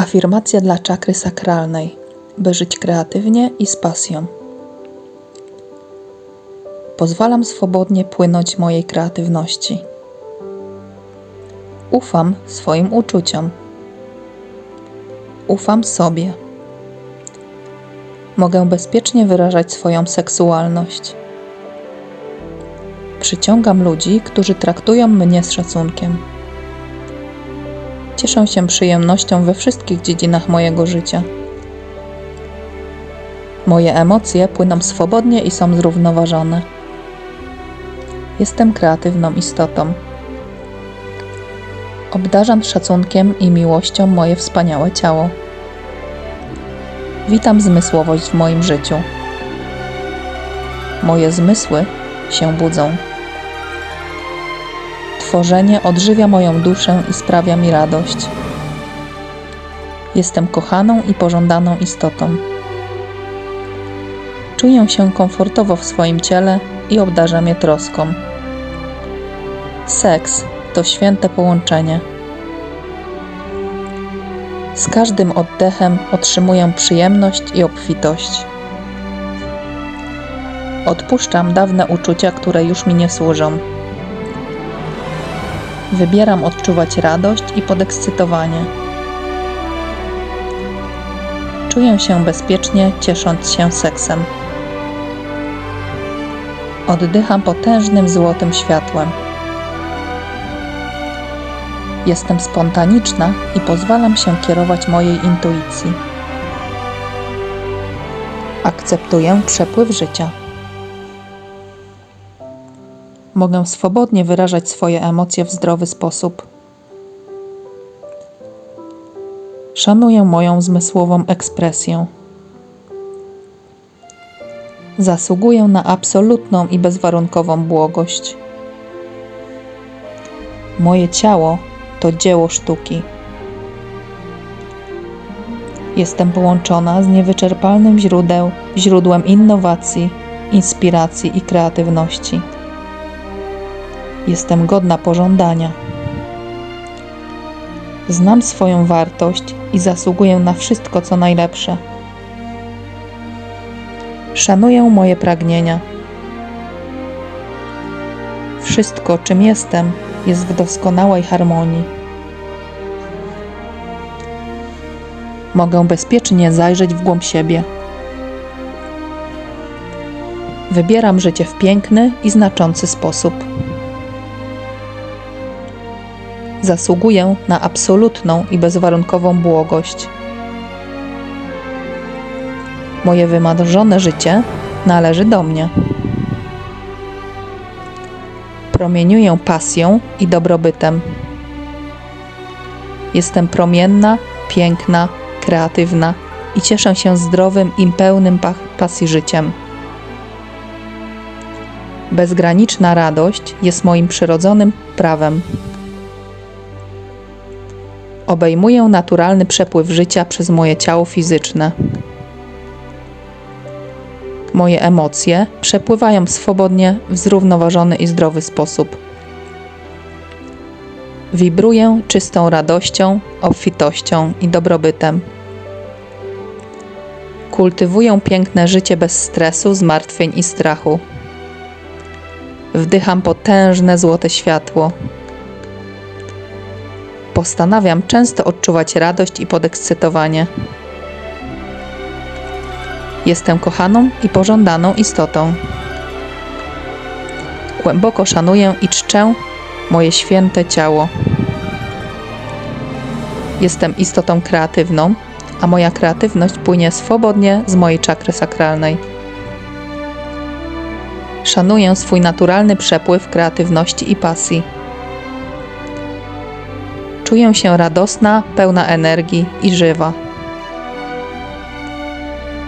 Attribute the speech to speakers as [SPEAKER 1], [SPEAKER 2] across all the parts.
[SPEAKER 1] Afirmacja dla czakry sakralnej, by żyć kreatywnie i z pasją. Pozwalam swobodnie płynąć mojej kreatywności. Ufam swoim uczuciom. Ufam sobie. Mogę bezpiecznie wyrażać swoją seksualność. Przyciągam ludzi, którzy traktują mnie z szacunkiem. Cieszę się przyjemnością we wszystkich dziedzinach mojego życia. Moje emocje płyną swobodnie i są zrównoważone. Jestem kreatywną istotą. Obdarzam szacunkiem i miłością moje wspaniałe ciało. Witam zmysłowość w moim życiu. Moje zmysły się budzą. Tworzenie odżywia moją duszę i sprawia mi radość. Jestem kochaną i pożądaną istotą. Czuję się komfortowo w swoim ciele i obdarzam je troską. Seks to święte połączenie. Z każdym oddechem otrzymuję przyjemność i obfitość. Odpuszczam dawne uczucia, które już mi nie służą. Wybieram odczuwać radość i podekscytowanie. Czuję się bezpiecznie, ciesząc się seksem. Oddycham potężnym złotym światłem. Jestem spontaniczna i pozwalam się kierować mojej intuicji. Akceptuję przepływ życia. Mogę swobodnie wyrażać swoje emocje w zdrowy sposób. Szanuję moją zmysłową ekspresję. Zasługuję na absolutną i bezwarunkową błogość. Moje ciało to dzieło sztuki. Jestem połączona z niewyczerpalnym źródeł, źródłem innowacji, inspiracji i kreatywności. Jestem godna pożądania. Znam swoją wartość i zasługuję na wszystko, co najlepsze. Szanuję moje pragnienia. Wszystko, czym jestem, jest w doskonałej harmonii. Mogę bezpiecznie zajrzeć w głąb siebie. Wybieram życie w piękny i znaczący sposób. Zasługuję na absolutną i bezwarunkową błogość. Moje wymarzone życie należy do mnie. Promieniuję pasją i dobrobytem. Jestem promienna, piękna, kreatywna i cieszę się zdrowym i pełnym pasji życiem. Bezgraniczna radość jest moim przyrodzonym prawem. Obejmuję naturalny przepływ życia przez moje ciało fizyczne. Moje emocje przepływają swobodnie w zrównoważony i zdrowy sposób. Wibruję czystą radością, obfitością i dobrobytem. Kultywuję piękne życie bez stresu, zmartwień i strachu. Wdycham potężne złote światło. Postanawiam często odczuwać radość i podekscytowanie. Jestem kochaną i pożądaną istotą. Głęboko szanuję i czczę moje święte ciało. Jestem istotą kreatywną, a moja kreatywność płynie swobodnie z mojej czakry sakralnej. Szanuję swój naturalny przepływ kreatywności i pasji. Czuję się radosna, pełna energii i żywa.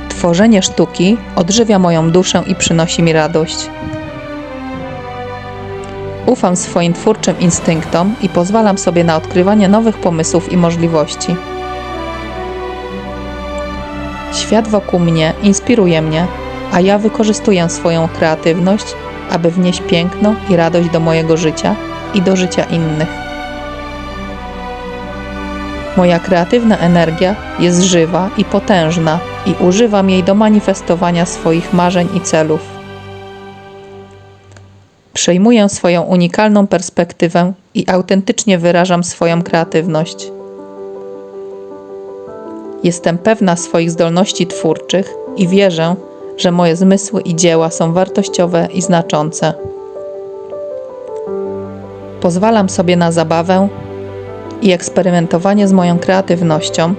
[SPEAKER 1] Tworzenie sztuki odżywia moją duszę i przynosi mi radość. Ufam swoim twórczym instynktom i pozwalam sobie na odkrywanie nowych pomysłów i możliwości. Świat wokół mnie inspiruje mnie, a ja wykorzystuję swoją kreatywność, aby wnieść piękno i radość do mojego życia i do życia innych. Moja kreatywna energia jest żywa i potężna i używam jej do manifestowania swoich marzeń i celów. Przejmuję swoją unikalną perspektywę i autentycznie wyrażam swoją kreatywność. Jestem pewna swoich zdolności twórczych i wierzę, że moje zmysły i dzieła są wartościowe i znaczące. Pozwalam sobie na zabawę i eksperymentowanie z moją kreatywnością,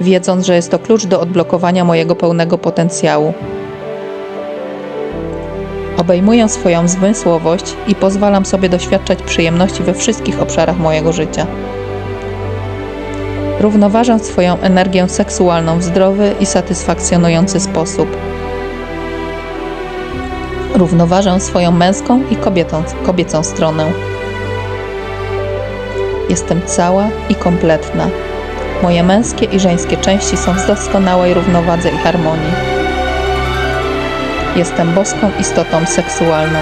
[SPEAKER 1] wiedząc, że jest to klucz do odblokowania mojego pełnego potencjału. Obejmuję swoją zmysłowość i pozwalam sobie doświadczać przyjemności we wszystkich obszarach mojego życia. Równoważę swoją energię seksualną w zdrowy i satysfakcjonujący sposób. Równoważę swoją męską i kobietą, kobiecą stronę. Jestem cała i kompletna. Moje męskie i żeńskie części są w doskonałej równowadze i harmonii. Jestem boską istotą seksualną.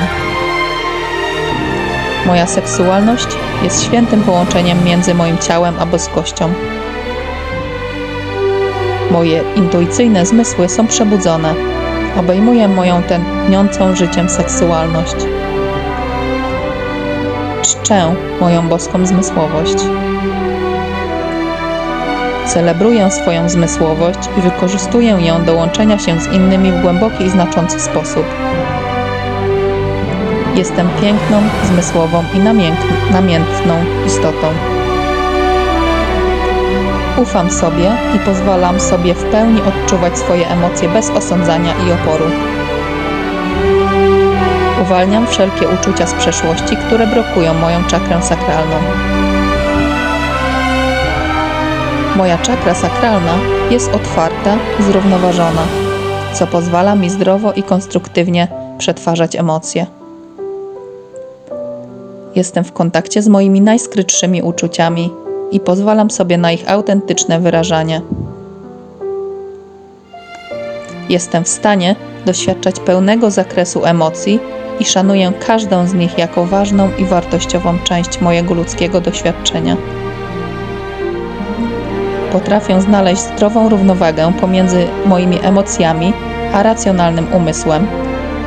[SPEAKER 1] Moja seksualność jest świętym połączeniem między moim ciałem a boskością. Moje intuicyjne zmysły są przebudzone. Obejmuję moją tętniącą życiem seksualność. Czczę moją boską zmysłowość. Celebruję swoją zmysłowość i wykorzystuję ją do łączenia się z innymi w głęboki i znaczący sposób. Jestem piękną, zmysłową i namiętną istotą. Ufam sobie i pozwalam sobie w pełni odczuwać swoje emocje bez osądzania i oporu. Uwalniam wszelkie uczucia z przeszłości, które blokują moją czakrę sakralną. Moja czakra sakralna jest otwarta zrównoważona, co pozwala mi zdrowo i konstruktywnie przetwarzać emocje. Jestem w kontakcie z moimi najskrytszymi uczuciami i pozwalam sobie na ich autentyczne wyrażanie. Jestem w stanie doświadczać pełnego zakresu emocji i szanuję każdą z nich jako ważną i wartościową część mojego ludzkiego doświadczenia. Potrafię znaleźć zdrową równowagę pomiędzy moimi emocjami a racjonalnym umysłem,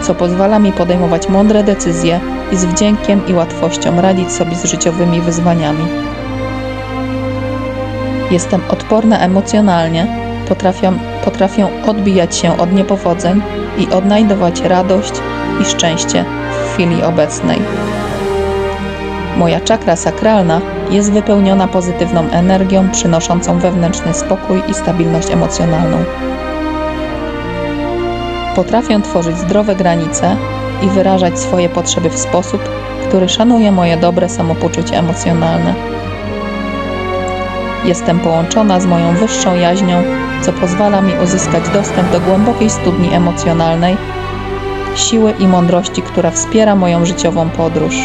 [SPEAKER 1] co pozwala mi podejmować mądre decyzje i z wdziękiem i łatwością radzić sobie z życiowymi wyzwaniami. Jestem odporna emocjonalnie, potrafię, potrafię odbijać się od niepowodzeń i odnajdować radość i szczęście w chwili obecnej. Moja czakra sakralna jest wypełniona pozytywną energią, przynoszącą wewnętrzny spokój i stabilność emocjonalną. Potrafię tworzyć zdrowe granice i wyrażać swoje potrzeby w sposób, który szanuje moje dobre samopoczucie emocjonalne. Jestem połączona z moją wyższą jaźnią, co pozwala mi uzyskać dostęp do głębokiej studni emocjonalnej, siły i mądrości, która wspiera moją życiową podróż.